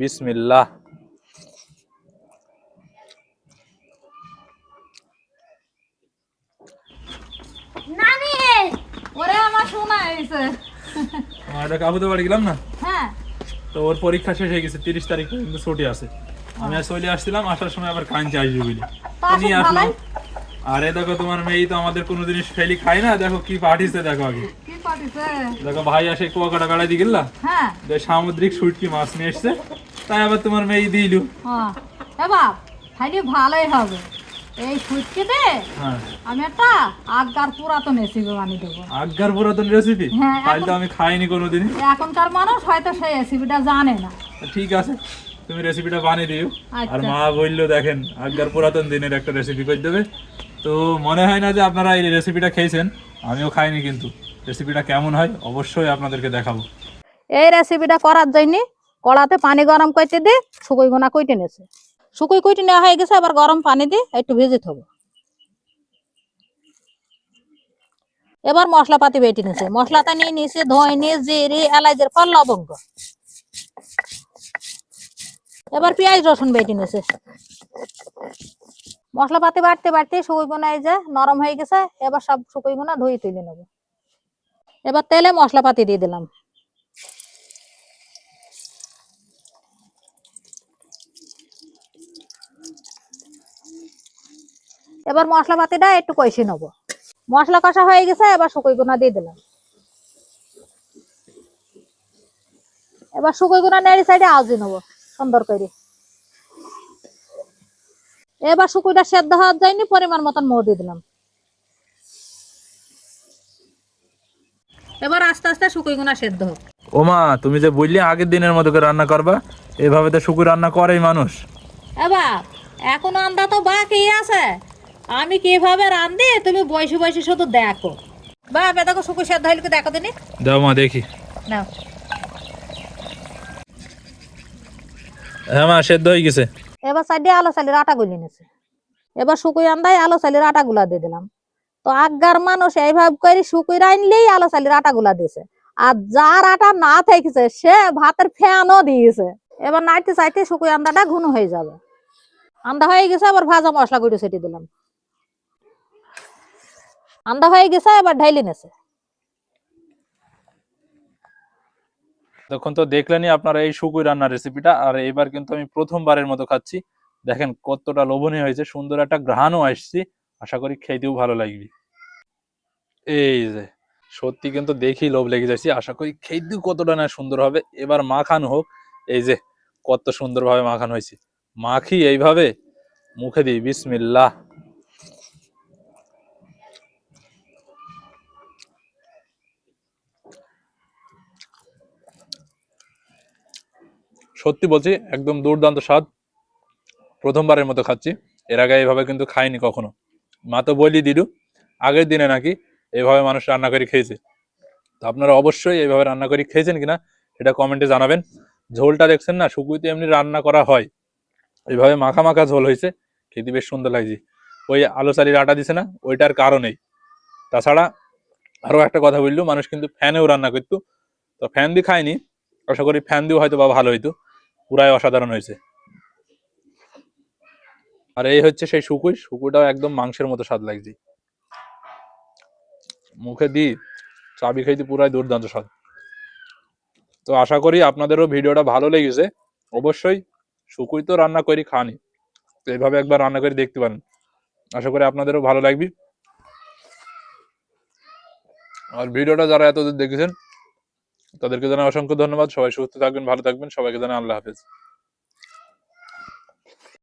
বিসমিল্লাহ। নানি ওরে আমার শোনা হয়েছে। আমার কাবুতে বাড়ি গেলাম না? হ্যাঁ। তো ওর পরীক্ষা শেষ হয়ে গেছে তিরিশ তারিখ পর্যন্ত ছুটি আছে। আমি আর চলে আসছিলাম আসার সময় আবার কাঞ্চি আসবে বলি নিয়ে আসলাম। আরে দেখো তোমার মেয়ে তো আমাদের কোনো জিনিস ফেলি খায় না। দেখো কি পাঠিয়েছে দেখো আগে। দেখো ভাই আসে কুয়াকাটা বেড়াই দিয়ে গেলা সামুদ্রিক সুটকি মাছ নিয়ে এসছে। তাই আবার তোমার মেয়ে দিলু। হ্যাঁ। বাপ খাইলে ভালোই হবে। এই ফুচকিতে হ্যাঁ। আমি একটা আগগার পুরাতন রেসিপি বানিয়ে দেবো। আজ্ঞার পুরাতন রেসিপি হ্যাঁ, তো আমি খাইনি কোনোদিনই। এখনকার মানুষ হয়তো সেই রেসিপিটা জানে না। ঠিক আছে তুমি রেসিপিটা বানিয়ে দিও। আর আচ্ছা। মা বলল দেখেন আগের পুরাতন দিনের একটা রেসিপি করে দেবে। তো মনে হয় না যে আপনারা এই রেসিপিটা খেয়েছেন। আমিও খাইনি কিন্তু। রেসিপিটা কেমন হয় অবশ্যই আপনাদেরকে দেখাবো। এই রেসিপিটা করার জন্য কড়াতে পানি গরম করতে দিয়ে শুকুই গোনা কইটে নেছে। শুকুই কুইটে নেওয়া হয়ে গেছে আবার গরম পানি দিয়ে একটু ভেজে থবো। এবার মশলাপাতি বেটে নিছে। মশলাটা নিয়ে নিছে ধনে, জিরে এলাচের ফল লবঙ্গ। এবার পেঁয়াজ, রসুন বেটে নিছে। মশলাপাতি বাটতে বাড়তে শুকুই গোনা এই যে নরম হয়ে গেছে, এবার সব শুকুই গোনা ধুয়ে তুলে নেব। এবার তেলে মশলাপাতি দিয়ে দিলাম। এবার মশলাপাতিটা একটু কষে নেব। মশলা কষা হয়ে গেছে এবার শুকুই গুনা দিয়ে দিলাম। এবার শুকুই গুনা নেড়ি সাইডে আউজি নেব সুন্দর করে। এবার শুকুইটা সেদ্ধ হওয়ার যায়নি পরিমাণ মতন মৌ দিয়ে দিলাম। এবার আস্তে আস্তে শুকুই গুনা সেদ্ধ হোক। ওমা তুমি যে বললি আগের দিনের মতো করে রান্না করবা এভাবে তো শুকুর রান্না করেই মানুষ। এবার এখন আন্দা তো বাকি আছে। আমি কীভাবে রান্ধি তুমি বসে বসে শুধু দেখো? বা দেখো শুকুই সেদ্ধ হইলে কি দেখো দিনি দাও মা দেখি। নাও। হ্যাঁ মা সেদ্ধ হয়ে গেছে। এবার সাইডে আলো চালির আটা গুলি নিছে এবার শুকুই আন্দায় আলো চালির আটা গুলা দিয়ে দিলাম। তো আগগার মানুষ এইভাবে করে শুকুই আনলেই আলো চালির আটা গুলা দিয়েছে আর যার আটা না থেকেছে সে ভাতের ফ্যানও দিয়েছে। এবার নাইতে চাইতে শুকুই আন্দাটা ঘন হয়ে যাবে। আন্দা হয়ে গেছে আবার ভাজা মশলা গুঁড়ো ছেটে দিলাম। আন্দা হয়ে গেছে এবার ঢাইলি নেছে। তখন তো, দেখলেনই আপনারা এই রান্নার রেসিপিটা আর এবার কিন্তু আমি প্রথমবারের মতো খাচ্ছি। দেখেন কতটা লোভনীয় হয়েছে, সুন্দর একটা ঘ্রাণও আসছি। আশা করি খেতেও ভালো লাগবে। এই যে, সত্যি কিন্তু দেখি লোভ লেগে যাচ্ছি। আশা করি খেতেও কতটা না সুন্দর হবে। এবার মাখানো হোক। এই যে, কত সুন্দরভাবে মাখানো হয়েছে। মাখি এইভাবে মুখে দিই, বিসমিল্লাহ। সত্যি বলছি, একদম দুর্দান্ত স্বাদ। প্রথমবারের মতো খাচ্ছি। এর আগে এইভাবে কিন্তু খাইনি কখনো। মা তো বলি দিদু, আগের দিনে নাকি এইভাবে মানুষ রান্না করে খেয়েছে। তো আপনারা অবশ্যই এইভাবে রান্না করে খেয়েছেন কিনা এটা কমেন্টে জানাবেন। ঝোলটা দেখছেন না, শুকুইতে এমনি রান্না করা হয়। এইভাবে মাখা মাখা ঝোল হয়েছে। খেতে বেশ সুন্দর লাগছে। ওই আলু চালির আটা দিছে না, ওইটার কারণেই। তাছাড়া আরও একটা কথা বলল, মানুষ কিন্তু ফ্যানেও রান্না করতো। তো ফ্যান দিয়ে খায়নি। আশা করি ফ্যান দিয়েও হয়তো বা ভালো হইতো। পুরাই অসাধারণ হয়েছে। আর এই হচ্ছে সেই শুকুই। শুকুইটাও একদম মাংসের মতো স্বাদ লাগছে। মুখে দি চাবি খাইতে পুরাই দুর্দান্ত স্বাদ। তো আশা করি আপনাদেরও ভিডিওটা ভালো লেগেছে। অবশ্যই শুকুই তো রান্না করি খানি তো এইভাবে একবার রান্না করে দেখতে পারেন। আশা করি আপনাদেরও ভালো লাগবে। আর ভিডিওটা যারা এতদূর দেখেছেন তাদেরকে জানাই অসংখ্য ধন্যবাদ। সবাই সুস্থ থাকবেন ভালো থাকবেন। সবাইকে জানাই আল্লাহ হাফেজ।